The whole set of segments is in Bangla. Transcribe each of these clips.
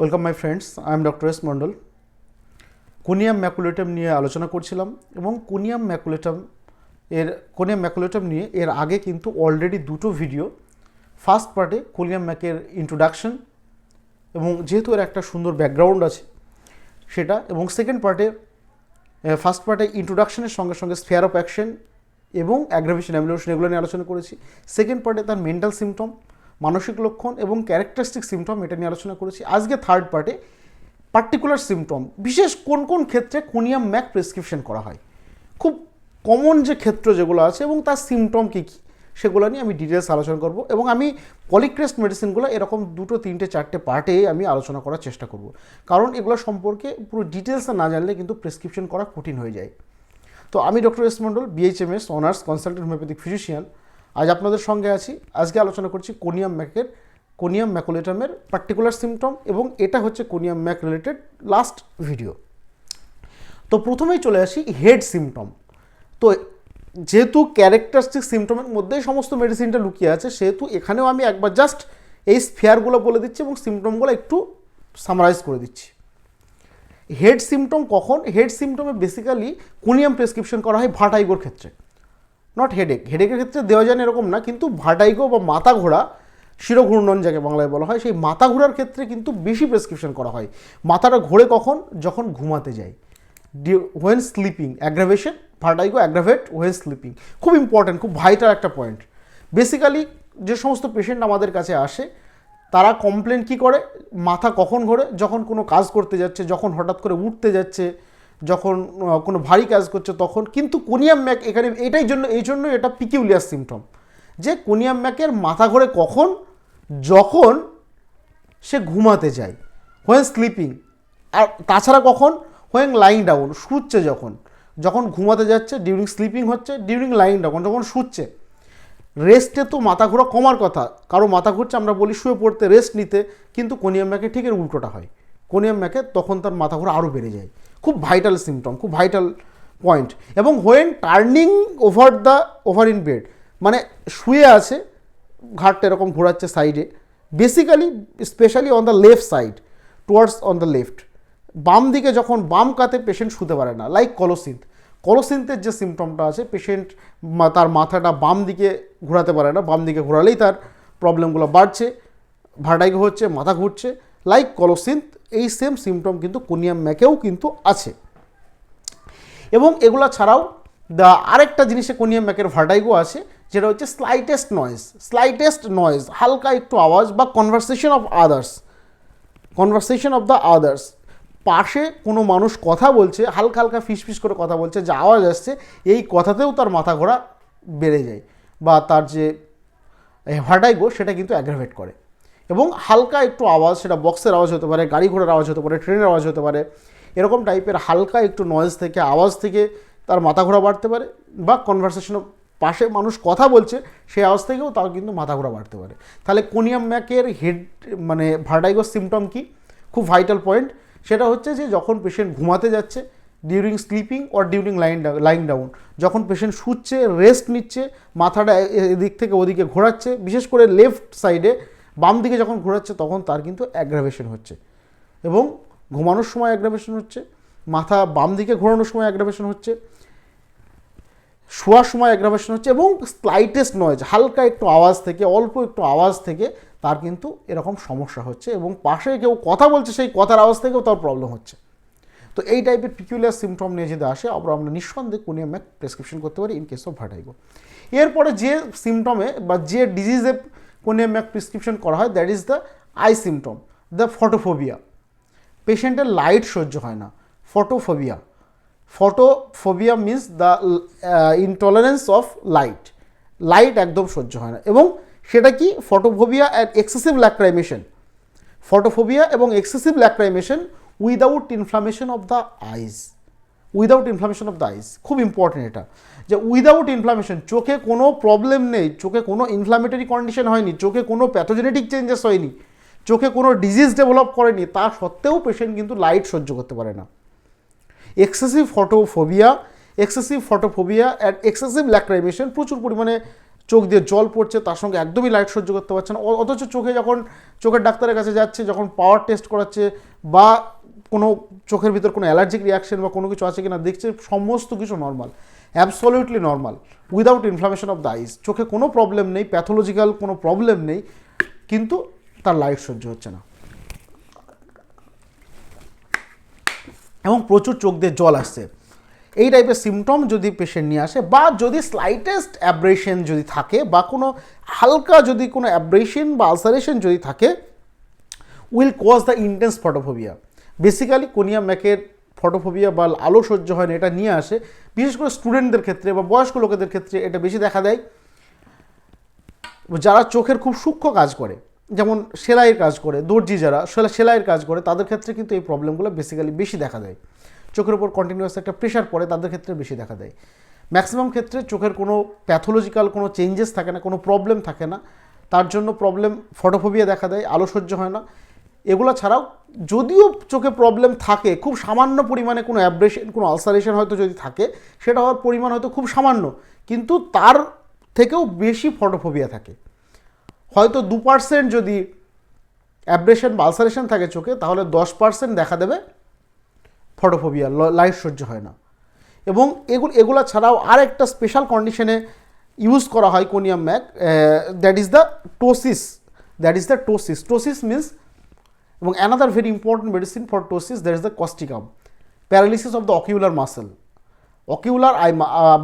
Welcome my friends I am doctor S Mondal conium maculatum নিয়ে আলোচনা করছিলাম এবং কোনিয়াম ম্যাকুলেটাম এর কোনিয়াম ম্যাকুলেটাম নিয়ে এর আগে কিন্তু অলরেডি দুটো ভিডিও ফার্স্ট পার্টে কোনিয়াম ম্যাকের ইন্ট্রোডাকশন এবং যেহেতু এর একটা সুন্দর ব্যাকগ্রাউন্ড আছে সেটা, এবং সেকেন্ড পার্টে ফার্স্ট পার্টে ইন্ট্রোডাকশনের সঙ্গে সঙ্গে স্ফেয়ার অফ অ্যাকশন এবং অ্যাগ্রাভেশন অ্যামিলেশন এগুলো নিয়ে আলোচনা করেছি। সেকেন্ড পার্টে তার মেন্টাল সিমটম মানসিক লক্ষণ এবং ক্যারেক্টারিস্টিক সিমটম এটা নিয়ে আলোচনা করেছি। আজকে থার্ড পার্টে পার্টিকুলার সিমটম বিশেষ কোন কোন ক্ষেত্রে কোনিয়াম ম্যাক প্রেসক্রিপশন করা হয়? খুব কমন যে ক্ষেত্র যেগুলো আছে এবং তার সিমটম কী কী, সেগুলো নিয়ে আমি ডিটেলস আলোচনা করব এবং আমি পলিক্রেস্ট মেডিসিনগুলো এরকম দুটো, তিনটে, চারটে পার্টে আমি আলোচনা করার চেষ্টা করব। কারণ এগুলো সম্পর্কে পুরো ডিটেলসটা না জানলে কিন্তু প্রেসক্রিপশন করা কঠিন হয়ে যায়। তো আমি doctor S Mondal BHMS honours consultant homoeopathic physician আজ আপনাদের সঙ্গে আছি। আজকে আলোচনা করছি কোনিয়াম ম্যাকের, কোনিয়াম ম্যাকুলেটামের পার্টিকুলার সিমটম এবং এটা হচ্ছে conium mac related last video তো প্রথমেই চলে আসি হেড সিমটম তো যেহেতু ক্যারেক্টারিস্টিক সিমটমের মধ্যেই সমস্ত মেডিসিনটা লুকিয়ে আছে, সেহেতু এখানেও আমি একবার জাস্ট এই স্ফেয়ারগুলো বলে দিচ্ছি এবং সিমটমগুলো একটু সামারাইজ করে দিচ্ছি। হেড সিমটম কখন? হেড সিমটমে বেসিক্যালি কোনিয়াম প্রেসক্রিপশন করা হয় ভাটাইগোর ক্ষেত্রে। নট হেডেক হেডেকের ক্ষেত্রে দেওয়া যায় এরকম না, কিন্তু ভাটাইগো বা মাথা ঘোরা শিরঘূর্ণন যাকে বাংলায় বলা হয়, সেই মাথা ঘোরার ক্ষেত্রে কিন্তু বেশি প্রেসক্রিপশন করা হয়। মাথাটা ঘোরে কখন? যখন ঘুমাতে যায়। When sleeping aggravation vertigo aggravate when sleeping খুব ইম্পর্ট্যান্ট খুব ভাইটাল একটা পয়েন্ট বেসিক্যালি যে সমস্ত পেশেন্ট আমাদের কাছে আসে, তারা কমপ্লেন কি করে? মাথা কখন ঘোরে? যখন কোনো কাজ করতে যাচ্ছে, যখন হঠাৎ করে উঠতে যাচ্ছে যখন কোনো ভারী কাজ করছে তখন কিন্তু কোনিয়াম ম্যাক এখানে এটাই জন্য, এই জন্য এটা পিকিউলিয়ার সিমটম। যে কোনিয়াম ম্যাকের মাথা ঘোরে কখন? যখন সে ঘুমাতে যায় হোয়েন স্লিপিং আর তাছাড়া কখন? হোয়েন লাইং ডাউন শুচ্ছে যখন। যখন ঘুমাতে যাচ্ছে ডিউরিং স্লিপিং হচ্ছে ডিউরিং লাইং ডাউন যখন শুচ্ছে। রেস্টে তো মাথা ঘোরা কমার কথা। কারও মাথা ঘুরছে, আমরা বলি শুয়ে পড়তে রেস্ট নিতে, কিন্তু কোনিয়াম ম্যাকে ঠিক এর উল্টোটা হয়। কোনিয়াম ম্যাকে তখন তার মাথা ঘোরা আরও বেড়ে যায়। খুব ভাইটাল সিমটম খুব ভাইটাল পয়েন্ট এবং when turning over the over in bed মানে শুয়ে আছে, ঘাটটা এরকম ঘোরাচ্ছে সাইডে basically specially on the left side towards on the left বাম দিকে যখন বাম কাতে পেশেন্ট শুতে পারে না লাইক কলোসিন্থ কলোসিন্থের যে সিমটমটা আছে পেশেন্ট তার মাথাটা বাম দিকে ঘোরাতে পারে না, বাম দিকে ঘোরালেই তার প্রবলেমগুলো বাড়ছে ভার্টাইগো হচ্ছে, মাথা ঘুরছে লাইক কলোসিন্থ এই সেম সিমটম কিন্তু কোনিয়াম ম্যাকেও কিন্তু আছে। এবং এগুলো ছাড়াও আরেকটা জিনিসে কোনিয়াম ম্যাকের ভার্টাইগো আছে, যেটা হচ্ছে স্লাইটেস্ট নয়েজ স্লাইটেস্ট নয়েজ হালকা একটু আওয়াজ বা conversation of others conversation of the others পাশে কোনো মানুষ কথা বলছে, হালকা হালকা ফিসফিস করে কথা বলছে, যে আওয়াজ আসছে, এই কথাতেও তার মাথা ঘোরা বেড়ে যায় বা তার যে ভার্টাইগো সেটা কিন্তু অ্যাগ্রাভেট করে। এবং হালকা একটু আওয়াজ, সেটা বক্সের আওয়াজ হতে পারে, গাড়ি ঘোড়ার আওয়াজ হতে পারে ট্রেনের আওয়াজ হতে পারে, এরকম টাইপের হালকা একটু নয়েজ থেকে, আওয়াজ থেকে তার মাথা ঘোরা বাড়তে পারে বা কনভারসেশন পাশে মানুষ কথা বলছে, সেই আওয়াজ থেকেও তার কিন্তু মাথা ঘোরা বাড়তে পারে। তাহলে কোনিয়াম ম্যাকের হেড মানে ভার্টাইগোর সিমটম কি? খুব ভাইটাল পয়েন্ট সেটা হচ্ছে যে যখন পেশেন্ট ঘুমাতে যাচ্ছে during sleeping or during lying lying down যখন পেশেন্ট শুচ্ছে রেস্ট নিচ্ছে, মাথাটা এদিক থেকে ওদিকে ঘোরাচ্ছে, বিশেষ করে লেফট সাইডে বাম দিকে যখন ঘোরাচ্ছে, তখন তার কিন্তু অ্যাগ্রাভেশন হচ্ছে। এবং ঘুমানোর সময় অ্যাগ্রাভেশন হচ্ছে, মাথা বাম দিকে ঘোরানোর সময় অ্যাগ্রাভেশন হচ্ছে, শোয়ার সময় অ্যাগ্রাভেশন হচ্ছে এবং স্লাইটেস্ট নয়েজ হালকা একটু আওয়াজ থেকে, অল্প একটু আওয়াজ থেকে তার কিন্তু এরকম সমস্যা হচ্ছে এবং পাশে কেউ কথা বলছে, সেই কথার আওয়াজ থেকেও তার প্রবলেম হচ্ছে। তো এই টাইপের পিকুলিয়ার সিমটম নিয়ে যদি আসে আবার আমরা নিঃসন্দেহে কোনিয়াম ম্যাক প্রেসক্রিপশন করতে পারি ইন কেস অফ ভার্টাইগো এরপরে যে সিমটমে বা যে ডিজিজে কোনিয়াম ম্যাক প্রেসক্রিপশন করা হয় that is the eye symptom the photophobia পেশেন্টের লাইট সহ্য হয় না photophobia photophobia means the intolerance of light light একদম সহ্য হয় না, এবং সেটা কি? Photophobia and excessive lacrimation photophobia এবং excessive lacrimation without inflammation of the eyes without inflammation of the eyes খুব ইম্পর্টেন্ট এটা, যে উইদাউট ইনফ্লামেশন চোখে কোনো প্রবলেম নেই, চোখে কোনো ইনফ্লামেটরি কন্ডিশন হয়নি, চোখে কোনো প্যাথোজেনেটিক চেঞ্জেস হয়নি, চোখে কোনো ডিজিজ ডেভেলপ করেনি, তা সত্ত্বেও পেশেন্ট কিন্তু লাইট সহ্য করতে পারে না। Excessive photophobia excessive photophobia and excessive lacrimation প্রচুর পরিমাণে চোখ দিয়ে জল পড়ছে, তার সঙ্গে একদমই লাইট সহ্য করতে পারছে না অথচ চোখে যখন, চোখের ডাক্তারের কাছে যাচ্ছে, যখন পাওয়ার টেস্ট করাচ্ছে বা কোনো চোখের ভিতর কোনো অ্যালার্জিক রিয়াকশন বা কোনো কিছু আছে কিনা দেখছে, সমস্ত কিছু normal absolutely normal without inflammation of the eyes চোখে কোনো প্রবলেম নেই প্যাথোলজিক্যাল কোনো প্রবলেম নেই, কিন্তু তার লাইট সহ্য হচ্ছে না। এবং প্রচুর চোখ দিয়ে জল আসছে। এই টাইপের সিমটম যদি পেশেন্ট নিয়ে আসে বা যদি স্লাইটেস্ট অ্যাব্রেশন যদি থাকে বা কোনো হালকা যদি কোনো অ্যাব্রেশন বা আলসারেশন যদি থাকে will cause the intense photophobia basically conium ম্যাকের photophobia বা আলো সহ্য হয় না, এটা নিয়ে আসে। বিশেষ করে স্টুডেন্টদের ক্ষেত্রে বা বয়স্ক লোকেদের ক্ষেত্রে এটা বেশি দেখা দেয়। যারা চোখের খুব সূক্ষ্ম কাজ করে, যেমন সেলাইয়ের কাজ করে, দর্জি যারা সেলা- সেলাইয়ের কাজ করে, তাদের ক্ষেত্রে কিন্তু এই প্রবলেমগুলো বেসিক্যালি বেশি দেখা দেয়। চোখের উপর কন্টিনিউয়াস একটা প্রেশার পড়ে, তাদের ক্ষেত্রে বেশি দেখা দেয়। ম্যাক্সিমাম ক্ষেত্রে চোখের কোনো প্যাথোলজিক্যাল কোনো চেঞ্জেস থাকে না, কোনো প্রবলেম থাকে না। তার জন্য প্রবলেম ফটোফোবিয়া দেখা দেয়, আলো সহ্য হয় না। এগুলো ছাড়াও যদিও চোখে প্রবলেম থাকে, খুব সামান্য পরিমাণে কোনো অ্যাব্রেশন কোনো আলসারেশন হয়তো যদি থাকে, সেটা হওয়ার পরিমাণ হয়তো খুব সামান্য, কিন্তু তার থেকেও বেশি ফটোফোবিয়া থাকে। হয়তো দু পার্সেন্ট যদি অ্যাব্রেশন বা আলসারেশন থাকে চোখে, তাহলে দশ পার্সেন্ট দেখা দেবে ফটোফোবিয়া লাইট সহ্য হয় না। এবং এগুলো এগুলো ছাড়াও আর একটা স্পেশাল কন্ডিশনে ইউজ করা হয় conium mac that is the ptosis that is the ptosis ptosis means এবং another very important medicine for ptosis that is the causticum paralysis of the ocular muscle ocular eye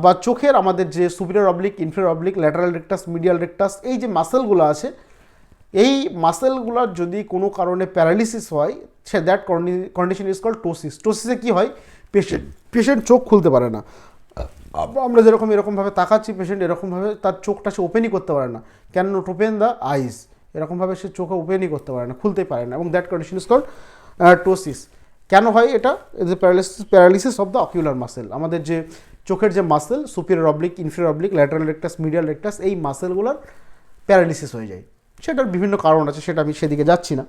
বা চোখের আমাদের যে superior oblique inferior oblique lateral rectus medial rectus এই যে মাসেলগুলো আছে, এই মাসেলগুলোর যদি কোনো কারণে প্যারালিসিস হয়, সে that condition is call ptosis টোসিসে কী হয়? পেশেন্ট পেশেন্ট চোখ খুলতে পারে না। আমরা যেরকম এরকমভাবে তাকাচ্ছি পেশেন্ট এরকমভাবে তার চোখটা সে ওপেনই করতে পারে না। Can not open the eyes এরকমভাবে সে চোখে ওপেনই করতে পারে না খুলতে পারে না এবং that condition is called ptosis কেন হয় এটা? Paralysis paralysis of the ocular muscle আমাদের যে চোখের যে muscle superior oblique inferior oblique lateral rectus medial rectus এই মাসেলগুলোর প্যারালিসিস হয়ে যায়। সেটার বিভিন্ন কারণ আছে, সেটা আমি সেদিকে যাচ্ছি না।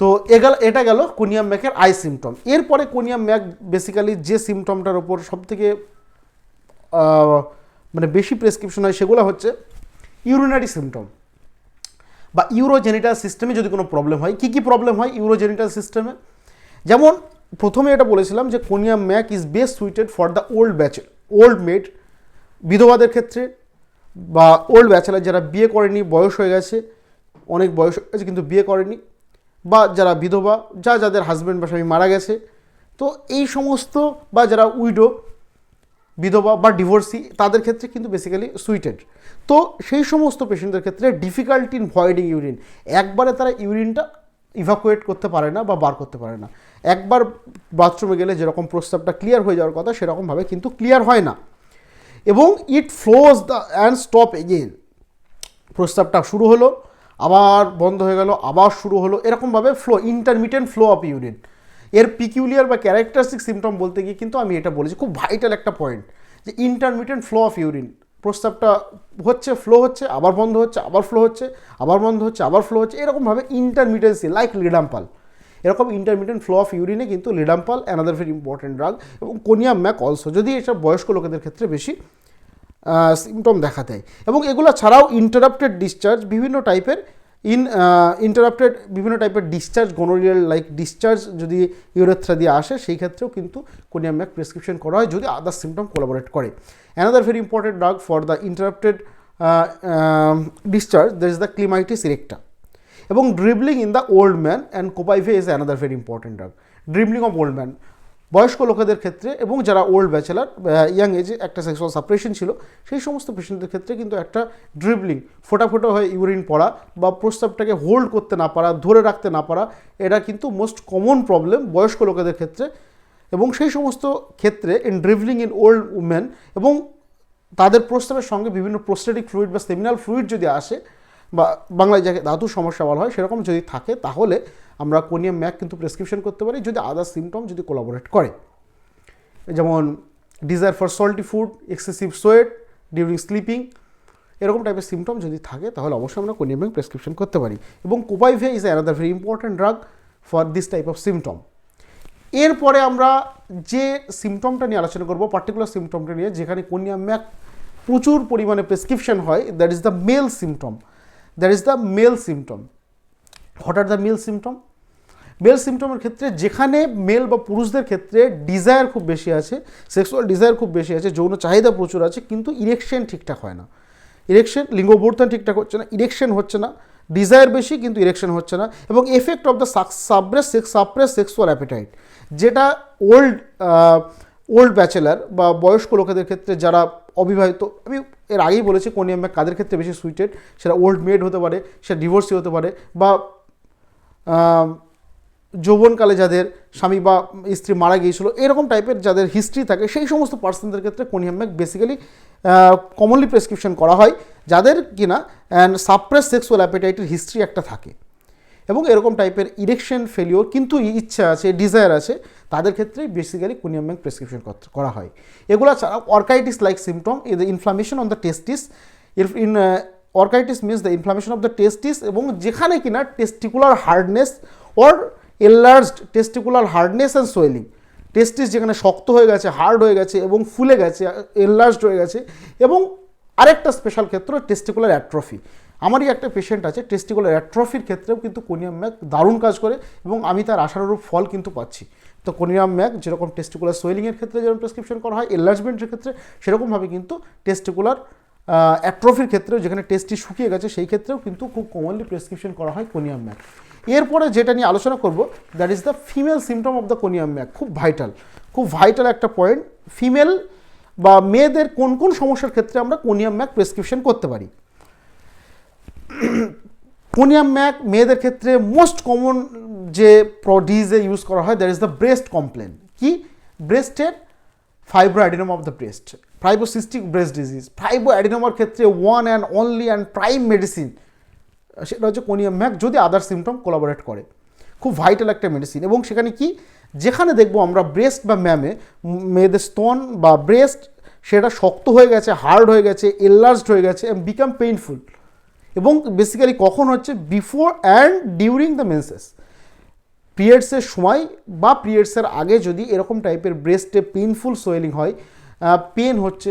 তো এগাল এটা গেল কোনিয়াম ম্যাকের আই সিমটম এরপরে কোনিয়াম ম্যাক বেসিক্যালি যে সিমটমটার ওপর সবথেকে মানে বেশি প্রেসক্রিপশন হয় সেগুলো হচ্ছে ইউরিনারি সিমটম বা ইউরোজেনিটাল সিস্টেমে যদি কোনো প্রবলেম হয়, কী কী প্রবলেম হয় ইউরোজেনিটাল সিস্টেমে? যেমন প্রথমে এটা বলেছিলাম যে conium mac is best suited for the old batch old maid বিধবাদের ক্ষেত্রে বা ওল্ড ব্যাচেলার যারা বিয়ে করেনি, বয়স হয়ে গেছে, অনেক বয়স হয়ে গেছে কিন্তু বিয়ে করেনি, বা যারা বিধবা, যা যাদের হাজব্যান্ড বা স্বামী মারা গেছে, তো এই সমস্ত বা যারা উইডো বিধবা বা ডিভোর্সি তাদের ক্ষেত্রে কিন্তু বেসিক্যালি সুইটেড তো সেই সমস্ত পেশেন্টদের ক্ষেত্রে ডিফিকাল্টি ইন ভয়েডিং ইউরিন একবারে তারা ইউরিনটা ইভাকুয়েট করতে পারে না বা বার করতে পারে না। একবার বাথরুমে গেলে যেরকম প্রস্তাবটা ক্লিয়ার হয়ে যাওয়ার কথা, সেরকমভাবে কিন্তু ক্লিয়ার হয় না। এবং it flows the and stop again প্রস্তাবটা শুরু হলো, আবার বন্ধ হয়ে গেল, আবার শুরু হলো, এরকমভাবে flow intermittent flow of urine এর পিকিউলিয়ার বা ক্যারেক্টারিস্টিক সিমটম বলতে গিয়ে কিন্তু আমি এটা বলেছি, খুব ভাইটাল একটা পয়েন্ট যে ইন্টারমিডিয়েন্ট ফ্লো অফ ইউরিন প্রস্তাবটা হচ্ছে ফ্লো হচ্ছে, আবার বন্ধ হচ্ছে, আবার ফ্লো হচ্ছে, আবার বন্ধ হচ্ছে, আবার ফ্লো হচ্ছে, এরকমভাবে ইন্টারমিডিয়েন্সি লাইক লিডাম্পাল এরকম ইন্টারমিডিয়েন্ট ফ্লো অফ ইউরিনে কিন্তু ledum pal another very important drug এবং কোনিয়াম ম্যাক অলসো যদি এটা বয়স্ক লোকেদের ক্ষেত্রে বেশি সিমটম দেখা দেয়। এবং এগুলো ছাড়াও ইন্টারাপ্টেড ডিসচার্জ বিভিন্ন টাইপের ইন ইন্টারাপ্টেড বিভিন্ন টাইপের ডিসচার্জ গোনোরিয়াল লাইক ডিসচার্জ যদি ইউরেথ্রা দিয়ে আসে, সেই ক্ষেত্রেও কিন্তু কোনিয়াম প্রেসক্রিপশন করা হয় যদি আদার সিমটম কোলাবোরেট করে। Another very important drug for the interrupted discharge there is the clematis erecta এবং dribbling in the old man and copaiva is another very important drug dribbling of old man বয়স্ক লোকেদের ক্ষেত্রে এবং যারা ওল্ড ব্যাচেলার ইয়াং এজে একটা সেক্সুয়াল সাপ্রেশন ছিল, সেই সমস্ত পেশেন্টদের ক্ষেত্রে কিন্তু একটা ড্রিবলিং ফোটা ফোটা হয়ে ইউরিন পড়া বা প্রস্তাবটাকে হোল্ড করতে না পারা, ধরে রাখতে না পারা, এটা কিন্তু মোস্ট কমন প্রবলেম বয়স্ক লোকেদের ক্ষেত্রে এবং সেই সমস্ত ক্ষেত্রে in dribbling in old women এবং তাদের প্রস্তাবের সঙ্গে বিভিন্ন প্রোস্টেটিক ফ্লুইড বা সেমিনাল ফ্লুইড যদি আসে বা বাংলায় যাকে ধাতুর সমস্যা বলা হয়, সেরকম যদি থাকে, তাহলে আমরা কোনিয়াম ম্যাক কিন্তু প্রেসক্রিপশন করতে পারি, যদি আদার সিমটম যদি কোলাবোরেট করে। যেমন desire for salty food excessive sweat during sleeping এরকম টাইপের সিমটম যদি থাকে, তাহলে অবশ্যই আমরা কোনিয়াম ম্যাক প্রেসক্রিপশন করতে পারি। এবং copaiva is another very important drug for this type of symptom এরপরে আমরা যে সিমটমটা নিয়ে আলোচনা করব পার্টিকুলার সিমটমটা নিয়ে, যেখানে কোনিয়াম ম্যাক প্রচুর পরিমাণে প্রেসক্রিপশন হয় that is the male symptom that is the male symptom what are the male symptom male সিমটমের ক্ষেত্রে যেখানে মেল বা পুরুষদের ক্ষেত্রে ডিজায়ার খুব বেশি আছে সেক্সুয়াল ডিজায়ার খুব বেশি আছে, যৌন চাহিদা প্রচুর আছে, কিন্তু ইরেকশন ঠিকঠাক হয় না। ইরেকশন লিঙ্গবর্ধন ঠিকঠাক হচ্ছে না ইরেকশন হচ্ছে না ডিজায়ার বেশি কিন্তু ইরেকশন হচ্ছে না, এবং effect of the suppress sex suppress sexual appetite যেটা ওল্ড ওল্ড ব্যাচেলার বা বয়স্ক লোকেদের ক্ষেত্রে যারা অবিবাহিত, আমি এর আগেই বলেছি কোন ইয়ামে কাদের ক্ষেত্রে বেশি সুইটেড সেটা ওল্ড মেড হতে পারে, সেটা ডিভোর্সি হতে পারে, বা যৌবনকালে যাদের স্বামী বা স্ত্রী মারা গিয়েছিল, এরকম টাইপের যাদের হিস্ট্রি থাকে, সেই সমস্ত পার্সনদের ক্ষেত্রে conium mac basically commonly prescription করা হয়, যাদের কিনা সাপ্রেস সেক্সুয়াল অ্যাপেটাইটের হিস্ট্রি একটা থাকে। এবং এরকম টাইপের ইরেকশন ফেলিওর কিন্তু ইচ্ছা আছে ডিজায়ার আছে, তাদের ক্ষেত্রেই বেসিক্যালি কোনিয়াম ব্যাংক প্রেসক্রিপশন করা হয়। এগুলো ছাড়া orchitis like symptom the inflammation on the testis in orchitis means the inflammation of the testis এবং যেখানে কিনা testicular hardness or enlarged testicular hardness and swelling testis যেখানে শক্ত হয়ে গেছে হার্ড হয়ে গেছে এবং ফুলে গেছে এনলার্জড হয়ে গেছে এবং আরেকটা স্পেশাল ক্ষেত্র টেস্টিকুলার অ্যাট্রফি আমারই একটা পেশেন্ট আছে টেস্টিকুলার অ্যাট্রফির ক্ষেত্রেও কিন্তু কোনিয়াম ম্যাক দারুণ কাজ করে এবং আমি তার আশানুরূপ ফল কিন্তু পাচ্ছি। তো কোনিয়াম ম্যাক যেরকম টেস্টিকুলার সোয়েলিংয়ের ক্ষেত্রে যেরকম প্রেসক্রিপশন করা হয় এনলার্জমেন্টের ক্ষেত্রে সেরকমভাবে কিন্তু টেস্টিকুলার অ্যাট্রফির ক্ষেত্রেও যেখানে টেস্টটি শুকিয়ে গেছে সেই ক্ষেত্রেও কিন্তু খুব কমনলি প্রেসক্রিপশন করা হয় কোনিয়াম ম্যাক এরপরে যেটা নিয়ে আলোচনা করব that is the female symptom of the conium mac খুব ভাইটাল খুব ভাইটাল একটা পয়েন্ট ফিমেল বা মেয়েদের কোন কোন সমস্যার ক্ষেত্রে আমরা কোনিয়াম ম্যাক প্রেসক্রিপশন করতে পারি? কোনিয়াম ম্যাক মেয়েদের ক্ষেত্রে মোস্ট কমন যে ডিজে ইউজ করা হয়, that is the breast complain. কি? ব্রেস্টের fibro adenoma of the breast fibrocystic breast disease. Fibro অ্যাডিনোমার ক্ষেত্রে one and only and prime medicine সেটা হচ্ছে কোনিয়াম ম্যাক যদি আদার সিমটম কোলাবোরেট করে। খুব ভাইটাল একটা মেডিসিন এবং সেখানে কি? যেখানে দেখব আমরা ব্রেস্ট বা ম্যামে মেয়েদের স্তন বা ব্রেস্ট সেটা শক্ত হয়ে গেছে হার্ড হয়ে গেছে এলার্জড হয়ে গেছে বিকাম পেইনফুল এবং বেসিক্যালি কখন হচ্ছে? Before and during the menses পিরিয়ডসের সময় বা পিরিয়ডসের আগে যদি এরকম টাইপের ব্রেস্টে পেইনফুল সোয়েলিং হয় পেন হচ্ছে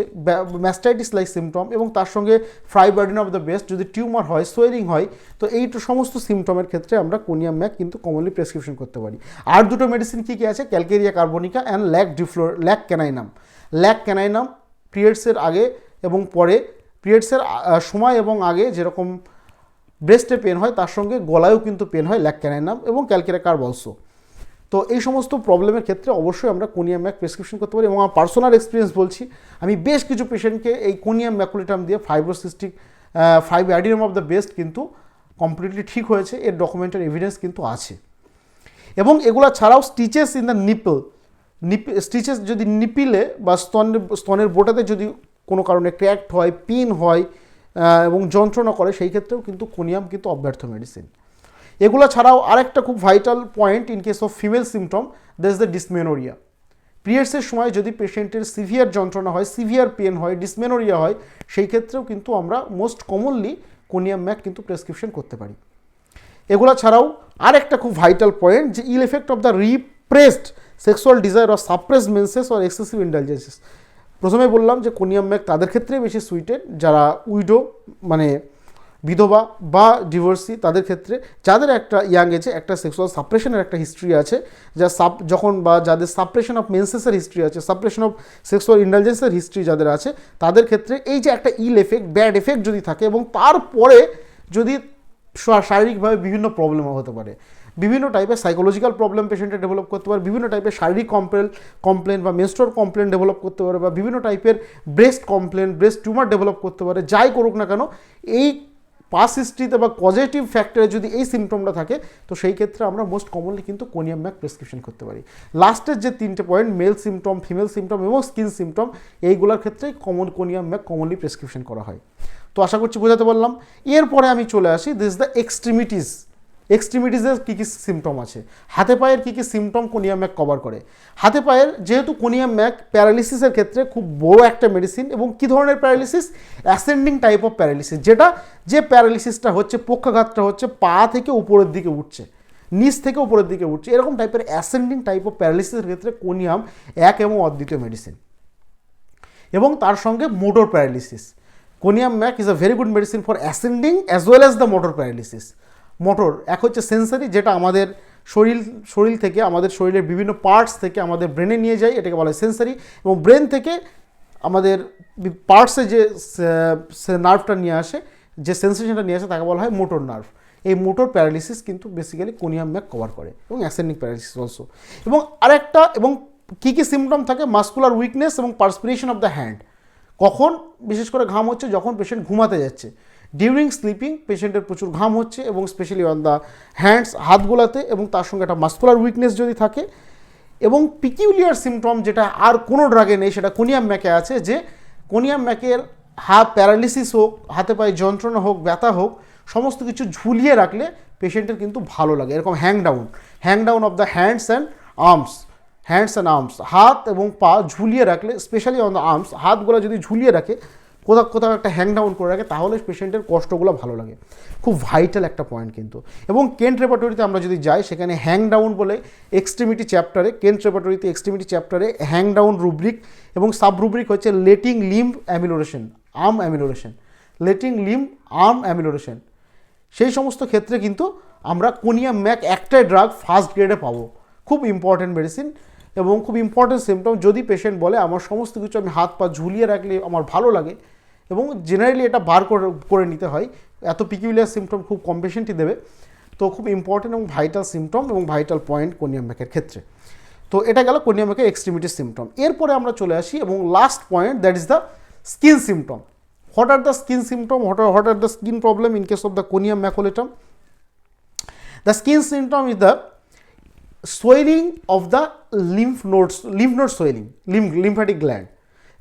ম্যাস্টাইটিস লাইক সিমটম এবং তার সঙ্গে ফ্রাইবার্ডিন অফ দ্য ব্রেস্ট যদি টিউমার হয় সোয়েলিং হয়, তো এই সমস্ত সিমটমের ক্ষেত্রে আমরা কোনিয়াম ম্যাক কিন্তু কমনলি প্রেসক্রিপশন করতে পারি। আর দুটো মেডিসিন কী কী আছে? Calcarea carbonica and lac defloratum lac caninum lac caninum পিরিয়ডসের আগে এবং পরে পিরিয়ডসের সময় এবং আগে যেরকম ব্রেস্টে পেন হয়, তার সঙ্গে গলায়ও কিন্তু পেন হয় ল্যাক ক্যানাইনাম এবং ক্যালকেরিয়া কার্ব অলসো তো এই সমস্ত প্রবলেমের ক্ষেত্রে অবশ্যই আমরা কোনিয়াম ম্যাক প্রেসক্রিপশন করতে পারি এবং আমার পার্সোনাল এক্সপিরিয়েন্স বলছি, আমি বেশ কিছু পেশেন্টকে এই কোনিয়াম ম্যাকুলেটাম দিয়ে fibrocystic five adenoma of the best কিন্তু কমপ্লিটলি ঠিক হয়েছে, এর ডকুমেন্টের এভিডেন্স কিন্তু আছে। এবং এগুলো ছাড়াও stitches in the nipple nip stitches যদি নিপিলে বা স্তনের স্তনের বোটাতে যদি কোনো কারণে ক্র্যাক্ট হয় পিন হয় এবং যন্ত্রণা করে, সেই ক্ষেত্রেও কিন্তু কোনিয়াম কিন্তু অব্যর্থ মেডিসিন এগুলো ছাড়াও আরেকটা খুব vital point in case of female symptom is the dysmenorrhoea পিরিয়ডসের সময় যদি পেশেন্টের সিভিয়ার যন্ত্রণা হয় সিভিয়ার পেন হয় ডিসমেনোরিয়া হয়, সেই ক্ষেত্রেও কিন্তু আমরা মোস্ট কমনলি কোনিয়াম ম্যাক কিন্তু প্রেসক্রিপশন করতে পারি। এগুলো ছাড়াও আর একটা খুব ভাইটাল পয়েন্ট যে ill effect of the repressed sexual desire or suppress menses or excessive intelligences প্রথমে বললাম যে কোনিয়াম ম্যাক তাদের ক্ষেত্রেই বেশি সুইটেড যারা উইডো মানে বিধবা বা ডিভোর্সি তাদের ক্ষেত্রে যাদের একটা ইয়াং এজে একটা সেক্সুয়াল সাপ্রেশনের একটা হিস্ট্রি আছে, যা সাপ যখন বা যাদের সাপ্রেশন অফ মেন্সেসের হিস্ট্রি আছে সাপ্রেশন অফ সেক্সুয়াল ইন্টেলিজেন্সের হিস্ট্রি যাদের আছে, তাদের ক্ষেত্রে এই যে একটা ইল এফেক্ট ব্যাড এফেক্ট যদি থাকে এবং তারপরে যদি শারীরিকভাবে বিভিন্ন প্রবলেমও হতে পারে। বিভিন্ন টাইপের সাইকোলজিক্যাল প্রবলেম পেশেন্টে ডেভেলপ করতে পারে, বিভিন্ন টাইপের শারীরিক কমপ্লেন কমপ্লেন বা মেনস্ট্রোর কমপ্লেন ডেভেলপ করতে পারে বা বিভিন্ন টাইপের breast complain breast tumour develop করতে পারে, যাই করুক না কেন, এই পাস হিস্ট্রিতে বা পজিটিভ ফ্যাক্টরে যদি এই সিমটমটা থাকে, তো সেই ক্ষেত্রে আমরা মোস্ট কমনলি কিন্তু কোনিয়াম ম্যাক প্রেসক্রিপশন করতে পারি। লাস্টের যে তিনটে point male symptom female symptom এবং স্কিন সিমটম এইগুলোর ক্ষেত্রে common conium mac commonly prescription করা হয়। তো আশা করছি বোঝাতে পারলাম। এরপরে আমি চলে আসি দিস দ্য এক্সট্রিমিটিস এক্সট্রিমিটিসের কী কী সিমটম আছে? হাতে পায়ের কী কী সিমটম কোনিয়াম ম্যাক কভার করে? হাতে পায়ের যেহেতু কোনিয়াম ম্যাক প্যারালিসিসের ক্ষেত্রে খুব বড় একটা মেডিসিন এবং কী ধরনের paralysis ascending type of paralysis যেটা যে প্যারালিসিসটা হচ্ছে, পক্ষাঘাতটা হচ্ছে, পা থেকে উপরের দিকে উঠছে, নিচ থেকে উপরের দিকে উঠছে, এরকম টাইপের অ্যাসেন্ডিং টাইপ অফ প্যারালিসিসের ক্ষেত্রে কোনিয়াম এক এবং অদ্বিতীয় মেডিসিন এবং তার সঙ্গে motor paralysis conium mac is a very good medicine for ascending as well as the motor paralysis motor, এক হচ্ছে সেন্সারি যেটা আমাদের শরীর শরীর থেকে, আমাদের শরীরের বিভিন্ন পার্টস থেকে আমাদের ব্রেনে নিয়ে যায়, এটাকে বলা হয় সেন্সারি এবং ব্রেন থেকে আমাদের পার্টসে যে নার্ভটা নিয়ে আসে, যে সেন্সেশনটা নিয়ে আসে, তাকে বলা হয় মোটর নার্ভ এই মোটর প্যারালিসিস কিন্তু বেসিক্যালি কোনিয়াম ম্যাক কভার করে, এবং অ্যাসেন্ডিং প্যারালিসিস অলসো এবং আরেকটা, এবং কী কী সিমটম থাকে? মাস্কুলার উইকনেস এবং পার্সপিরেশন অফ দ্য হ্যান্ড কখন? বিশেষ করে ঘাম হচ্ছে যখন পেশেন্ট ঘুমাতে যাচ্ছে। ডিউরিং স্লিপিং পেশেন্টের প্রচুর ঘাম হচ্ছে এবং স্পেশালি অন দ্য হ্যান্ডস হাতগুলাতে এবং তার সঙ্গে একটা মাস্কুলার উইকনেস যদি থাকে এবং পিকিউলিয়ার সিমটম যেটা আর কোনো ড্রাগে নেই, সেটা কোনিয়াম ম্যাকে আছে যে কোনিয়াম ম্যাকের হাত প্যারালিসিস হোক, হাতে পায়ে যন্ত্রণা হোক, ব্যথা হোক, সমস্ত কিছু ঝুলিয়ে রাখলে পেশেন্টের কিন্তু ভালো লাগে। এরকম hang down hang down of the hands and arms hands and arms হাত এবং পা ঝুলিয়ে রাখলে স্পেশালি অন দ্য আর্মস হাতগুলো যদি ঝুলিয়ে রাখে কোথাও কোথাও একটা হ্যাং ডাউন করে রাখে, তাহলে পেশেন্টের কষ্টগুলো ভালো লাগে। খুব ভাইটাল একটা পয়েন্ট কিন্তু। এবং কেন্ট রেপাটরিতে আমরা যদি যাই, সেখানে হ্যাং ডাউন বলে এক্সট্রিমিটি চ্যাপ্টারে কেন্ট রেপাটরিতে এক্সট্রিমিটি চ্যাপ্টারে হ্যাং ডাউন রুব্রিক এবং সাব রুব্রিক হচ্ছে letting limb amelioration arm amelioration letting limb arm amelioration সেই সমস্ত ক্ষেত্রে কিন্তু আমরা কোনিয়াম ম্যাক একটাই ড্রাগ ফার্স্ট গ্রেডে পাবো। খুব ইম্পর্টেন্ট মেডিসিন এবং খুব ইম্পর্টেন্ট সিমটম যদি পেশেন্ট বলে, আমার সমস্ত কিছু আমি হাত পা ঝুলিয়ে রাখলে আমার ভালো লাগে এবং জেনারেলি এটা বার করে নিতে হয়। এত পিকিউলিয়ার সিমটম খুব কম পেশেন্টই দেবে। তো খুব ইম্পর্টেন্ট এবং ভাইটাল সিমটম এবং ভাইটাল পয়েন্ট কোনিয়াম ম্যাকের ক্ষেত্রে। তো এটা গেল কোনিয়াম ম্যাকের এক্সট্রিমিটি সিমটম এরপরে আমরা চলে আসি এবং last point that is the skin symptom what are the skin symptom what are what are the skin problem in case of the conium maculatum the skin symptom is the swelling of the lymph nodes lymph node swelling lymph lymphatic gland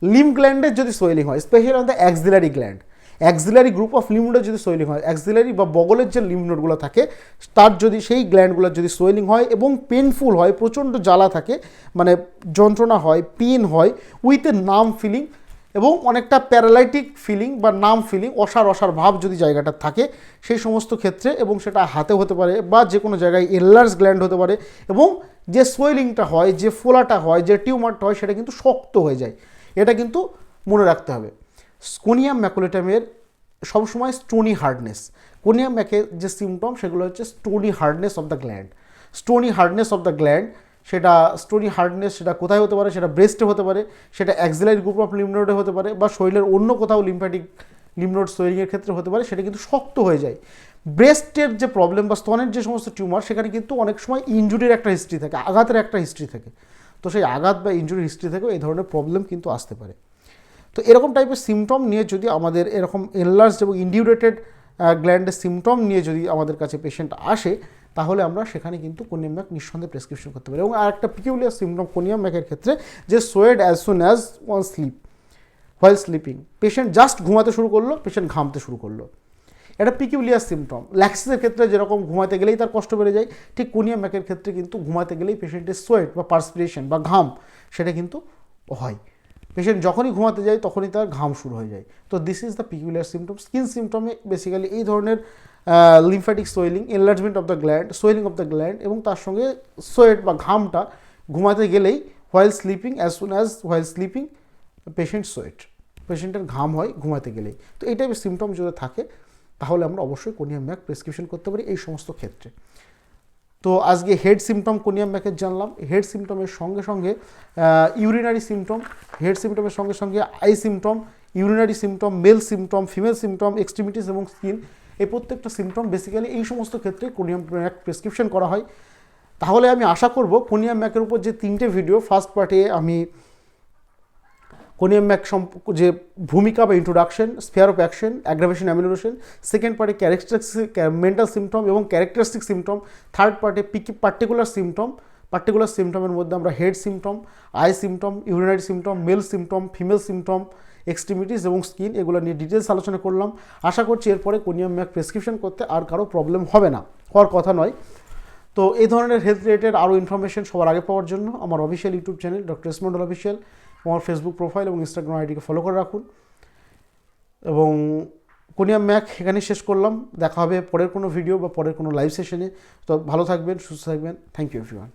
lymph গ্ল্যান্ডের যদি সোয়েলিং হয় specially on the axillary gland axillary group of লিমনোডের যদি সোয়েলিং হয় অ্যাক্সিলারি বা বগলের যে লিমনোডগুলো থাকে, তার যদি সেই গ্ল্যান্ডগুলোর যদি সোয়েলিং হয় এবং পেনফুল হয়, প্রচণ্ড জ্বালা থাকে মানে যন্ত্রণা হয় পেন হয় উইথ এ নাম ফিলিং এবং অনেকটা প্যারালাইটিক ফিলিং বা নাম ফিলিং অসার অসার ভাব যদি জায়গাটা থাকে, সেই সমস্ত ক্ষেত্রে এবং সেটা হাতে হতে পারে বা যে কোনো জায়গায় এলার্স গ্ল্যান্ড হতে পারে এবং যে সোয়েলিংটা হয়, যে ফোলাটা হয়, যে টিউমারটা হয়, সেটা কিন্তু শক্ত হয়ে যায়। এটা কিন্তু মনে রাখতে হবে। স্কোনিয়াম ম্যাকুলেটামের সবসময় স্টোনি হার্ডনেস। কোনিয়াম ম্যাকের যে সিমটম সেগুলো হচ্ছে stony hardness of the gland. Stony hardness of the gland, সেটা স্টোনি হার্ডনেস, সেটা কোথায় হতে পারে? সেটা ব্রেস্টে হতে পারে, সেটা অ্যাক্সিলারি গ্রুপ অফ লিমনোডে হতে পারে, বা শরীরের অন্য কোথাও লিম্ফ্যাটিক লিমনোড সোয়েলিংয়ের ক্ষেত্রে হতে পারে, সেটা কিন্তু শক্ত হয়ে যায়। ব্রেস্টের যে প্রবলেম বা স্তনের যে সমস্ত টিউমার সেখানে কিন্তু অনেক সময় ইঞ্জুরির একটা হিস্ট্রি থাকে, আঘাতের একটা হিস্ট্রি থাকে। তো সেই আঘাত বা ইঞ্জুরি হিস্ট্রি থেকেও এই ধরনের প্রবলেম কিন্তু আসতে পারে। তো এরকম টাইপের সিমটম নিয়ে যদি আমাদের এরকম এনলার্জ এবং ইন্ডিউরেটেড গ্ল্যান্ডের সিমটম নিয়ে যদি আমাদের কাছে পেশেন্ট আসে, তাহলে আমরা সেখানে কিন্তু কোনিয়াম ম্যাক নিঃসন্দেহে প্রেসক্রিপশন করতে পারি। এবং আর একটা পিকিউলিয়ার সিমটম কোনিয়াম ম্যাকের ক্ষেত্রে, যে sweat as soon as one sleep while sleeping patient just ঘুমাতে শুরু করল পেশেন্ট ঘামতে শুরু করল। এটা পিকিউলিয়ার সিমটম ল্যাক্সিসের ক্ষেত্রে যেরকম ঘুমাতে গেলেই তার কষ্ট বেড়ে যায়, ঠিক কোনিয়াম ম্যাকের ক্ষেত্রে কিন্তু ঘুমাতে গেলেই পেশেন্টের সোয়েট বা পার্সপিরেশন বা ঘাম, সেটা কিন্তু হয়। পেশেন্ট যখনই ঘুমাতে যায়, তখনই তার ঘাম শুরু হয়ে যায়। তো this is the peculiar symptom skin সিমটমে basically এই ধরনের lymphatic swelling enlargement of the gland swelling of the gland এবং তার সঙ্গে সোয়েট বা ঘামটা ঘুমাতে গেলেই while sleeping as soon as while sleeping patient sweat পেশেন্টের ঘাম হয় ঘুমাতে গেলেই। তো এই টাইপের সিমটম যদি থাকে তাহলে আমরা অবশ্যই কোনিয়াম ম্যাক প্রেসক্রিপশন করতে পারি এই সমস্ত ক্ষেত্রে। তো আজকে হেড সিমটম কোনিয়াম ম্যাকের জানলাম। হেড সিমটমের সঙ্গে সঙ্গে ইউরিনারি সিমটম, হেড সিমটমের সঙ্গে সঙ্গে eye symptom, urinary symptom, male symptom, female symptom, extremities এবং স্কিন, এই প্রত্যেকটা সিমটম বেসিক্যালি এই সমস্ত ক্ষেত্রে কোনিয়াম ম্যাক প্রেসক্রিপশন করা হয়। তাহলে আমি আশা করব কোনিয়াম ম্যাকের উপর যে তিনটে ভিডিও, ফার্স্ট পার্টে আমি কোনিয়াম ম্যাক যে ভূমিকা বা introduction sphere of action aggravation amelioration second পার্টে ক্যারেক্টারিস্টিক মেন্টাল সিমটম এবং ক্যারেক্টারিস্টিক সিমটম থার্ড পার্টে পিকি পার্টিকুলার সিমটম পার্টিকুলার সিমটমের মধ্যে আমরা head symptom eye symptom urinary symptom male symptom female symptom extremities এবং স্কিন এগুলো নিয়ে ডিটেলস আলোচনা করলাম। আশা করছি এরপরে কোনিয়াম ম্যাক প্রেসক্রিপশন করতে আর কারও প্রবলেম হবে না। হওয়ার কথা নয়। তো এই ধরনের হেলথ রিলেটেড আরও ইনফরমেশন সবার আগে পাওয়ার জন্য আমার official YouTube channel doctor এসমন্ডল official আমার ফেসবুক প্রোফাইল এবং ইনস্টাগ্রাম আইডিকে ফলো করে রাখুন। এবং কোনিয়াম ম্যাক এখানে শেষ করলাম। দেখা হবে পরের কোনো ভিডিও বা পরের কোনো লাইভ সেশনে তো ভালো থাকবেন, সুস্থ থাকবেন। Thank you everyone